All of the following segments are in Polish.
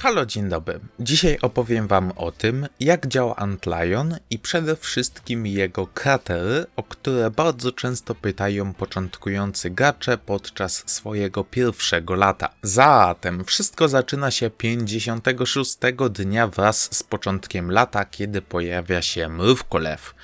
Halo, dzień dobry. Dzisiaj opowiem Wam o tym, jak działa Antlion i przede wszystkim jego kratery, o które bardzo często pytają początkujący gacze podczas swojego pierwszego lata. Zatem wszystko zaczyna się 56 dnia wraz z początkiem lata, kiedy pojawia się mrówkolew.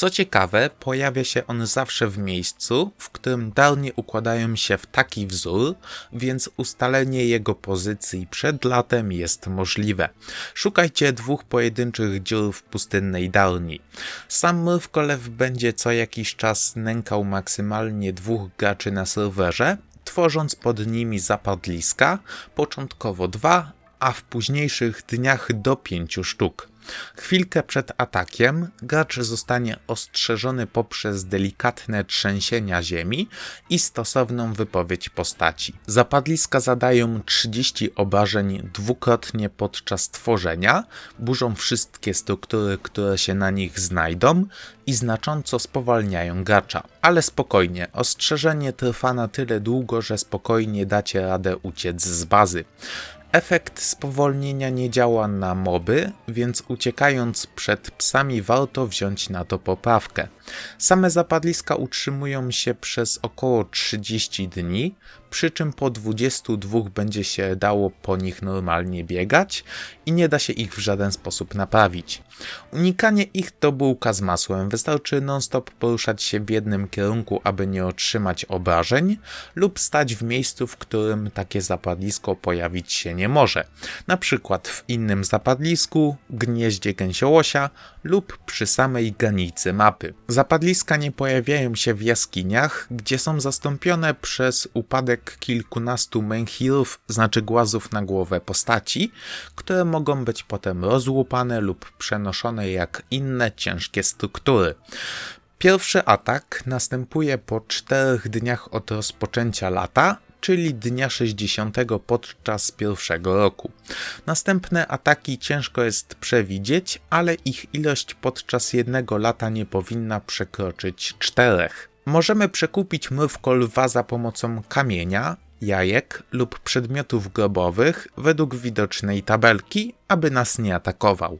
Co ciekawe, pojawia się on zawsze w miejscu, w którym darnie układają się w taki wzór, więc ustalenie jego pozycji przed latem jest możliwe. Szukajcie dwóch pojedynczych dziur w pustynnej darni. Sam mrówkolew będzie co jakiś czas nękał maksymalnie dwóch graczy na serwerze, tworząc pod nimi zapadliska, początkowo dwa, a w późniejszych dniach do pięciu sztuk. Chwilkę przed atakiem gracz zostanie ostrzeżony poprzez delikatne trzęsienia ziemi i stosowną wypowiedź postaci. Zapadliska zadają 30 obrażeń dwukrotnie podczas tworzenia, burzą wszystkie struktury, które się na nich znajdą i znacząco spowalniają gracza. Ale spokojnie, ostrzeżenie trwa na tyle długo, że spokojnie dacie radę uciec z bazy. Efekt spowolnienia nie działa na moby, więc uciekając przed psami warto wziąć na to poprawkę. Same zapadliska utrzymują się przez około 30 dni, przy czym po 22 będzie się dało po nich normalnie biegać i nie da się ich w żaden sposób naprawić. Unikanie ich to bułka z masłem, wystarczy non-stop poruszać się w jednym kierunku, aby nie otrzymać obrażeń lub stać w miejscu, w którym takie zapadlisko pojawić się nie może, na przykład w innym zapadlisku, gnieździe gęsiołosia lub przy samej granicy mapy. Zapadliska nie pojawiają się w jaskiniach, gdzie są zastąpione przez upadek kilkunastu menhirów, znaczy głazów na głowę postaci, które mogą być potem rozłupane lub przenoszone jak inne ciężkie struktury. Pierwszy atak następuje po czterech dniach od rozpoczęcia lata, czyli dnia 60 podczas pierwszego roku. Następne ataki ciężko jest przewidzieć, ale ich ilość podczas jednego lata nie powinna przekroczyć czterech. Możemy przekupić mrówko lwa za pomocą kamienia, jajek lub przedmiotów grobowych według widocznej tabelki, aby nas nie atakował.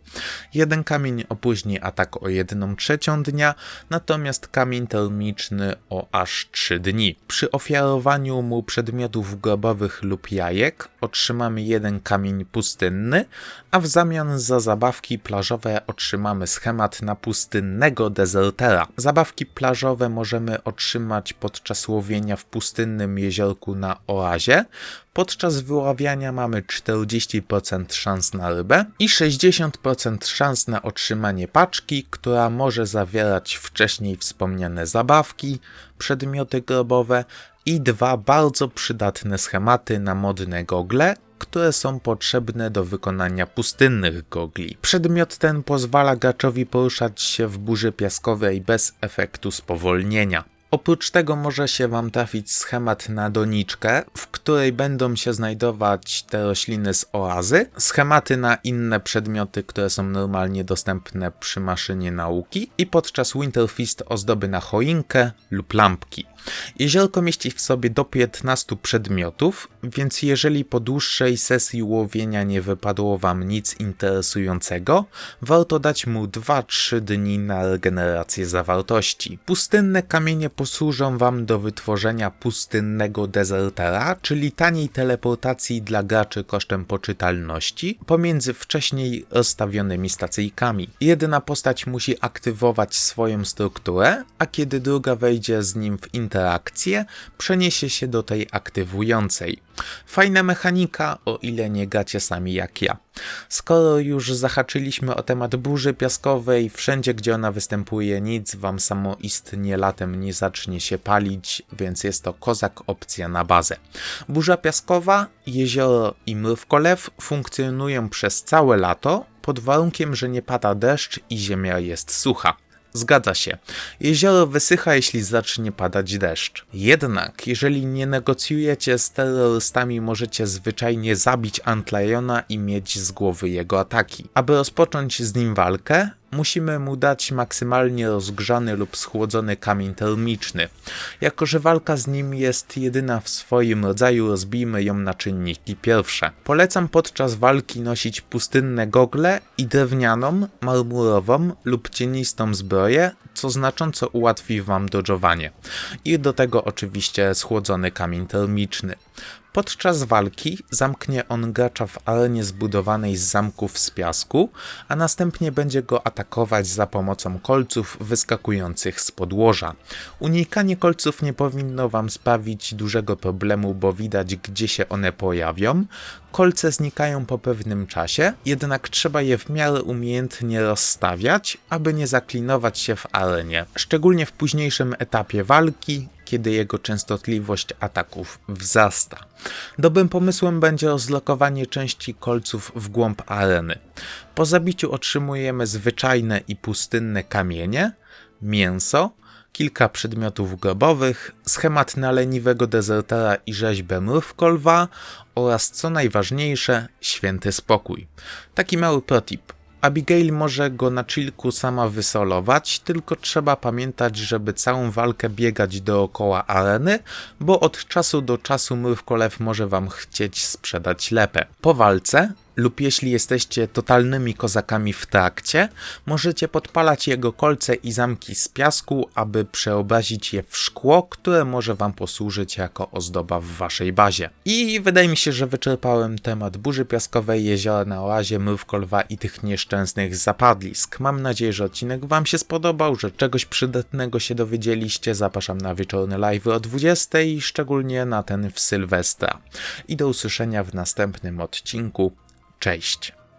Jeden kamień opóźni atak o 1 trzecią dnia, natomiast kamień termiczny o aż 3 dni. Przy ofiarowaniu mu przedmiotów grobowych lub jajek otrzymamy jeden kamień pustynny, a w zamian za zabawki plażowe otrzymamy schemat na pustynnego dezertera. Zabawki plażowe możemy otrzymać podczas łowienia w pustynnym jeziorku na oazie, Podczas wyławiania mamy 40% szans na rybę i 60% szans na otrzymanie paczki, która może zawierać wcześniej wspomniane zabawki, przedmioty grobowe i dwa bardzo przydatne schematy na modne gogle, które są potrzebne do wykonania pustynnych gogli. Przedmiot ten pozwala graczowi poruszać się w burzy piaskowej bez efektu spowolnienia. Oprócz tego może się Wam trafić schemat na doniczkę, w której będą się znajdować te rośliny z oazy, schematy na inne przedmioty, które są normalnie dostępne przy maszynie nauki i podczas Winterfeast ozdoby na choinkę lub lampki. Jeziorko mieści w sobie do 15 przedmiotów, więc jeżeli po dłuższej sesji łowienia nie wypadło Wam nic interesującego, warto dać mu 2-3 dni na regenerację zawartości. Pustynne kamienie posłużą Wam do wytworzenia pustynnego dezertera, czyli taniej teleportacji dla graczy kosztem poczytalności pomiędzy wcześniej rozstawionymi stacyjkami. Jedna postać musi aktywować swoją strukturę, a kiedy druga wejdzie z nim w interakcję, przeniesie się do tej aktywującej. Fajna mechanika, o ile nie gacie sami jak ja. Skoro już zahaczyliśmy o temat burzy piaskowej, wszędzie gdzie ona występuje, nic wam samoistnie latem nie zacznie się palić, więc jest to kozak opcja na bazę. Burza piaskowa, jezioro i mrówkolew funkcjonują przez całe lato, pod warunkiem, że nie pada deszcz i ziemia jest sucha. Zgadza się. Jezioro wysycha, jeśli zacznie padać deszcz. Jednak, jeżeli nie negocjujecie z terrorystami, możecie zwyczajnie zabić Antliona i mieć z głowy jego ataki. Aby rozpocząć z nim walkę, musimy mu dać maksymalnie rozgrzany lub schłodzony kamień termiczny. Jako, że walka z nim jest jedyna w swoim rodzaju, rozbijmy ją na czynniki pierwsze. Polecam podczas walki nosić pustynne gogle i drewnianą, marmurową lub cienistą zbroję, co znacząco ułatwi wam dodżowanie. I do tego oczywiście schłodzony kamień termiczny. Podczas walki zamknie on gracza w arenie zbudowanej z zamków z piasku, a następnie będzie go atakować za pomocą kolców wyskakujących z podłoża. Unikanie kolców nie powinno wam sprawić dużego problemu, bo widać gdzie się one pojawią. Kolce znikają po pewnym czasie, jednak trzeba je w miarę umiejętnie rozstawiać, aby nie zaklinować się w arenie. Szczególnie w późniejszym etapie walki, kiedy jego częstotliwość ataków wzrasta. Dobrym pomysłem będzie rozlokowanie części kolców w głąb areny. Po zabiciu otrzymujemy zwyczajne i pustynne kamienie, mięso, kilka przedmiotów grobowych, schemat na leniwego dezertera i rzeźbę mrówkolwa oraz co najważniejsze, święty spokój. Taki mały protip. Abigail może go na chillku sama wysolować, tylko trzeba pamiętać, żeby całą walkę biegać dookoła areny, bo od czasu do czasu mrówkolew może wam chcieć sprzedać lepę. Po walce lub jeśli jesteście totalnymi kozakami w trakcie, możecie podpalać jego kolce i zamki z piasku, aby przeobrazić je w szkło, które może wam posłużyć jako ozdoba w waszej bazie. I wydaje mi się, że wyczerpałem temat burzy piaskowej, jeziora na oazie, mrówkolwa i tych nieszczęsnych zapadlisk. Mam nadzieję, że odcinek wam się spodobał, że czegoś przydatnego się dowiedzieliście. Zapraszam na wieczorny live o 20, szczególnie na ten w Sylwestra. I do usłyszenia w następnym odcinku. Cześć.